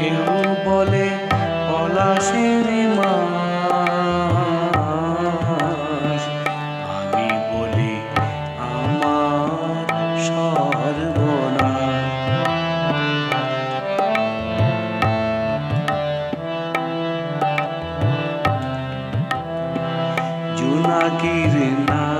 কেউ বলে পলাশের মাস। আমি বলি আমার সর্বনা জুনাকির না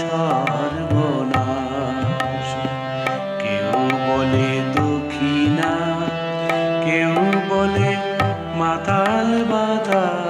সর্বনাশ। কেউ বলে দক্ষিণা কেউ বলে মাতাল বাদা